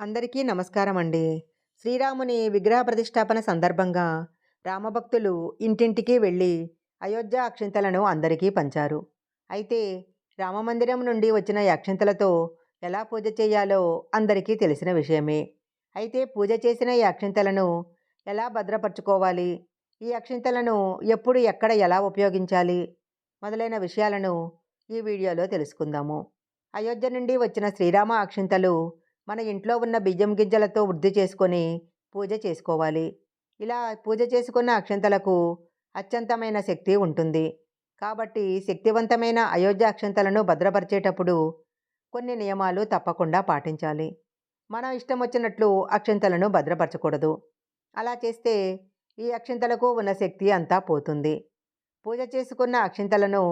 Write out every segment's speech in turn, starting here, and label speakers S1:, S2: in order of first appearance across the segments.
S1: అందరికీ నమస్కారం అండి శ్రీరాముని విగ్రహ ప్రతిష్టాపన సందర్భంగా రామభక్తులు ఇంటింటికి వెళ్ళి అయోధ్య అక్షింతలను అందరికీ పంచారు. అయితే రామమందిరం నుండి వచ్చిన ఈ అక్షింతలతో ఎలా పూజ చేయాలో అందరికీ తెలిసిన విషయమే. అయితే పూజ చేసిన ఈ అక్షింతలను ఎలా భద్రపరచుకోవాలి? ఈ అక్షింతలను ఎప్పుడు ఎక్కడ ఎలా ఉపయోగించాలి? మొదలైన విషయాలను ఈ వీడియోలో తెలుసుకుందాము. అయోధ్య నుండి వచ్చిన శ్రీరామ అక్షింతలు మన ఇంట్లో ఉన్న బియ్యం గింజలతో వృద్ధి చేసుకొని పూజ చేసుకోవాలి. ఇలా పూజ చేసుకున్న అక్షంతలకు అత్యంతమైన శక్తి ఉంటుంది. కాబట్టి శక్తివంతమైన అయోధ్య అక్షంతలను భద్రపరిచేటప్పుడు కొన్ని నియమాలు తప్పకుండా పాటించాలి. మనం ఇష్టం వచ్చినట్లు అక్షంతలను భద్రపరచకూడదు. అలా చేస్తే ఈ అక్షింతలకు ఉన్న శక్తి అంతా పోతుంది. పూజ చేసుకున్న అక్షింతలను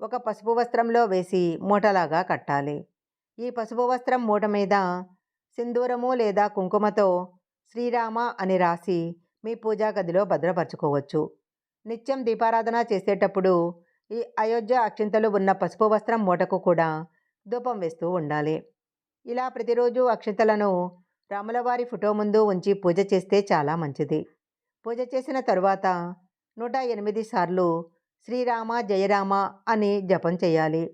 S1: ఒక పసుపు వస్త్రంలో వేసి మూటలాగా కట్టాలి. ఈ పసుపు వస్త్రం మూట మీద సింధూరము లేదా కుంకుమతో శ్రీరామ అని రాసి మీ పూజా గదిలో భద్రపరచుకోవచ్చు. నిత్యం దీపారాధన చేసేటప్పుడు ఈ అయోధ్య అక్షింతలు ఉన్న పసుపు వస్త్రం మూటకు కూడా ధూపం వేస్తూ ఉండాలి. ఇలా ప్రతిరోజు అక్షింతలను రాములవారి ఫోటో ముందు ఉంచి పూజ చేస్తే చాలా మంచిది. పూజ చేసిన తరువాత నూట ఎనిమిది సార్లు శ్రీరామ జయరామ అని జపం చేయాలి.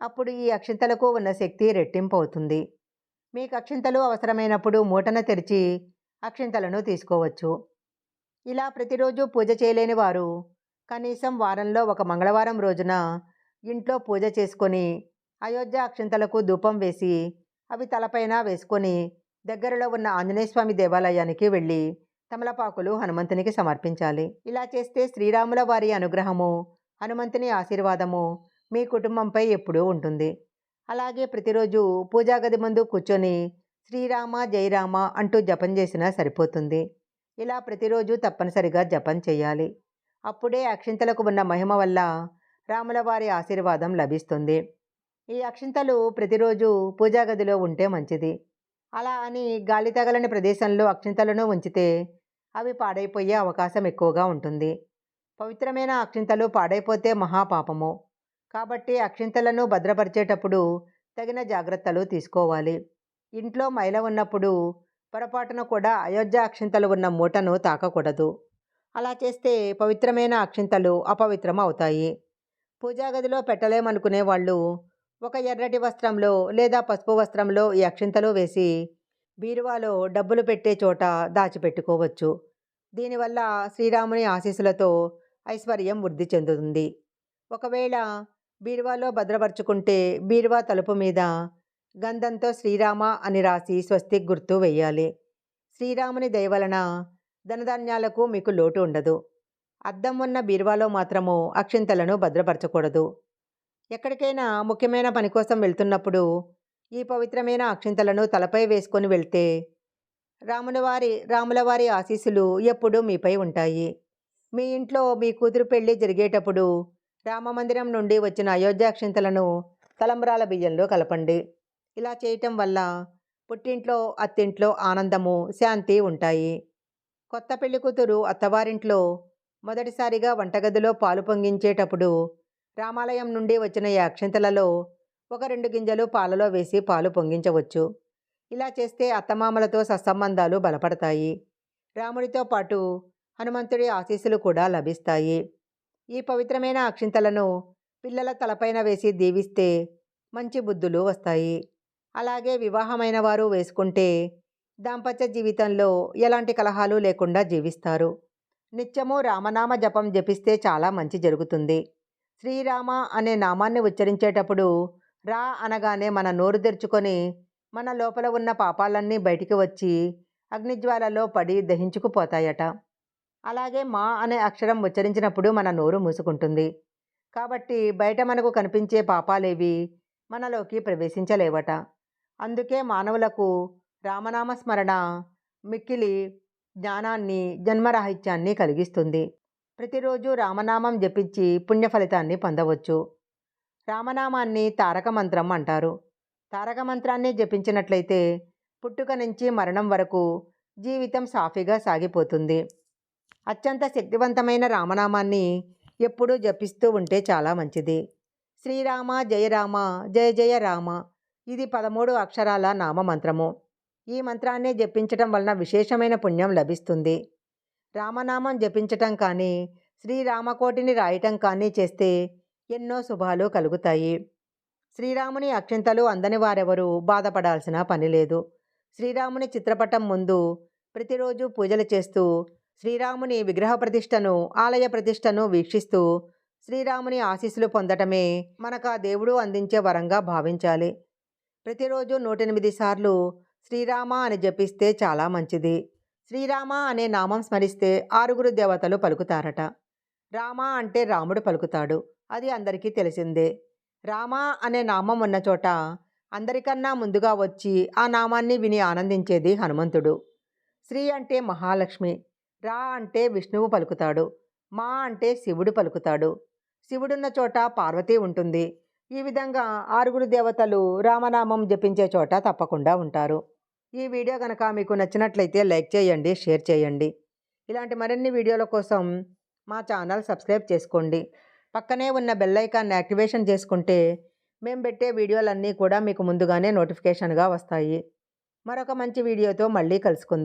S1: అప్పుడు ఈ అక్షింతలకు ఉన్న శక్తి రెట్టింపు అవుతుంది మీకు అక్షింతలు అవసరమైనప్పుడు మూటన తెరిచి అక్షింతలను తీసుకోవచ్చు. ఇలా ప్రతిరోజు పూజ చేయలేని వారు కనీసం వారంలో ఒక మంగళవారం రోజున ఇంట్లో పూజ చేసుకొని అయోధ్య అక్షింతలకు ధూపం వేసి అవి తలపైన వేసుకొని దగ్గరలో ఉన్న ఆంజనేయ స్వామి దేవాలయానికి వెళ్ళి తమలపాకులు హనుమంతునికి సమర్పించాలి. ఇలా చేస్తే శ్రీరాముల వారి అనుగ్రహము హనుమంతుని ఆశీర్వాదము మీ కుటుంబంపై ఎప్పుడూ ఉంటుంది. అలాగే ప్రతిరోజు పూజా గది ముందు కూర్చొని శ్రీరామ జయరామ అంటూ జపం చేసినా సరిపోతుంది. ఇలా ప్రతిరోజు తప్పనిసరిగా జపం చేయాలి. అప్పుడే అక్షింతలకు ఉన్న మహిమ వల్ల రాముల వారి ఆశీర్వాదం లభిస్తుంది. ఈ అక్షింతలు ప్రతిరోజు పూజా గదిలో ఉంటే మంచిది. అలా అని గాలి తగలని ప్రదేశంలో అక్షింతలను ఉంచితే అవి పాడైపోయే అవకాశం ఎక్కువగా ఉంటుంది. పవిత్రమైన అక్షింతలు పాడైపోతే మహాపాపము. కాబట్టి అక్షింతలను భద్రపరిచేటప్పుడు తగిన జాగ్రత్తలు తీసుకోవాలి. ఇంట్లో మైల ఉన్నప్పుడు పొరపాటున కూడా అయోధ్య అక్షింతలు ఉన్న మూటను తాకకూడదు. అలా చేస్తే పవిత్రమైన అక్షింతలు అపవిత్రం అవుతాయి పూజా గదిలో పెట్టలేమనుకునే వాళ్ళు ఒక ఎర్రటి వస్త్రంలో లేదా పసుపు వస్త్రంలో ఈ అక్షింతలు వేసి బీరువాలో డబ్బులు పెట్టే చోట దాచిపెట్టుకోవచ్చు. దీనివల్ల శ్రీరాముని ఆశీస్సులతో ఐశ్వర్యం వృద్ధి చెందుతుంది. ఒకవేళ బీరువాలో భద్రపరుచుకుంటే బీరువా తలుపు మీద గంధంతో శ్రీరామ అని రాసి స్వస్తిక్ గుర్తు వేయాలి శ్రీరాముని దయవలన ధనధాన్యాలకు మీకు లోటు ఉండదు. అద్దం ఉన్న బీరువాలో మాత్రము అక్షింతలను భద్రపరచకూడదు. ఎక్కడికైనా ముఖ్యమైన పని కోసం వెళ్తున్నప్పుడు ఈ పవిత్రమైన అక్షింతలను తలపై వేసుకొని వెళ్తే రాములవారి రాములవారి ఆశీస్సులు ఎప్పుడూ మీపై ఉంటాయి. మీ ఇంట్లో మీ కూతురు పెళ్ళి జరిగేటప్పుడు రామమందిరం నుండి వచ్చిన అయోధ్యాక్షింతలను తలంబ్రాల బియ్యంలో కలపండి. ఇలా చేయటం వల్ల పుట్టింట్లో అత్తింట్లో ఆనందము శాంతి ఉంటాయి. కొత్త పెళ్ళి కూతురు అత్తవారింట్లో మొదటిసారిగా వంటగదిలో పాలు పొంగించేటప్పుడు రామాలయం నుండి వచ్చిన ఈ అక్షింతలలో ఒక రెండు గింజలు పాలలో వేసి పాలు పొంగించవచ్చు. ఇలా చేస్తే అత్తమామలతో సత్సంబంధాలు బలపడతాయి. రాముడితో పాటు హనుమంతుడి ఆశీస్సులు కూడా లభిస్తాయి. ఈ పవిత్రమైన అక్షింతలను పిల్లల తలపైన వేసి దీవిస్తే మంచి బుద్ధులు వస్తాయి. అలాగే వివాహమైన వారు వేసుకుంటే దాంపత్య జీవితంలో ఎలాంటి కలహాలు లేకుండా జీవిస్తారు. నిత్యము రామనామ జపం జపిస్తే చాలా మంచి జరుగుతుంది. శ్రీరామ అనే నామాన్ని ఉచ్చరించేటప్పుడు రా అనగానే మన నోరు తెరుచుకొని మన లోపల ఉన్న పాపాలన్నీ బయటికి వచ్చి అగ్నిజ్వాలలో పడి దహించుకుపోతాయట. అలాగే మా అనే అక్షరం ఉచ్చరించినప్పుడు మన నోరు మూసుకుంటుంది. కాబట్టి బయట మనకు కనిపించే పాపాలేవి మనలోకి ప్రవేశించలేవట. అందుకే మానవులకు రామనామ స్మరణ మిక్కిలి జ్ఞానాన్ని జన్మరాహిత్యాన్ని కలిగిస్తుంది. ప్రతిరోజు రామనామం జపించి పుణ్య ఫలితాన్ని పొందవచ్చు. రామనామాన్ని తారక మంత్రం అంటారు. తారక మంత్రాన్ని జపించినట్లయితే పుట్టుక నుంచి మరణం వరకు జీవితం సాఫీగా సాగిపోతుంది. అత్యంత శక్తివంతమైన రామనామాన్ని ఎప్పుడూ జపిస్తూ ఉంటే చాలా మంచిది. శ్రీరామ జయ రామ జయ జయ రామ ఇది పదమూడు అక్షరాల నామమంత్రము. ఈ మంత్రాన్ని జపించటం వలన విశేషమైన పుణ్యం లభిస్తుంది. రామనామం జపించటం కానీ శ్రీరామకోటిని రాయటం కానీ చేస్తే ఎన్నో శుభాలు కలుగుతాయి. శ్రీరాముని అక్షింతలు అందని వారెవరూ బాధపడాల్సిన పని లేదు. శ్రీరాముని చిత్రపటం ముందు ప్రతిరోజు పూజలు చేస్తూ శ్రీరాముని విగ్రహ ప్రతిష్టను ఆలయ ప్రతిష్టను వీక్షిస్తూ శ్రీరాముని ఆశీస్సులు పొందటమే మనకు ఆ దేవుడు అందించే వరంగా భావించాలి. ప్రతిరోజు నూటెనిమిది సార్లు శ్రీరామ అని జపిస్తే చాలా మంచిది. శ్రీరామ అనే నామం స్మరిస్తే ఆరుగురు దేవతలు పలుకుతారట. రామ అంటే రాముడు పలుకుతాడు. అది అందరికీ తెలిసిందే. రామ అనే నామం ఉన్న చోట అందరికన్నా ముందుగా వచ్చి ఆ నామాన్ని విని ఆనందించేది హనుమంతుడు. శ్రీ అంటే మహాలక్ష్మి. రా అంటే విష్ణువు పలుకుతాడు మా అంటే శివుడు పలుకుతాడు. శివుడున్న చోట పార్వతి ఉంటుంది. ఈ విధంగా ఆరుగురు దేవతలు రామనామం జపించే చోట తప్పకుండా ఉంటారు. ఈ వీడియో కనుక మీకు నచ్చినట్లయితే లైక్ చేయండి షేర్ చేయండి. ఇలాంటి మరిన్ని వీడియోల కోసం మా ఛానల్ సబ్స్క్రైబ్ చేసుకోండి. పక్కనే ఉన్న బెల్లైకాన్ని యాక్టివేషన్ చేసుకుంటే మేము పెట్టే వీడియోలన్నీ కూడా మీకు ముందుగానే నోటిఫికేషన్గా వస్తాయి. మరొక మంచి వీడియోతో మళ్ళీ కలుసుకుందాం.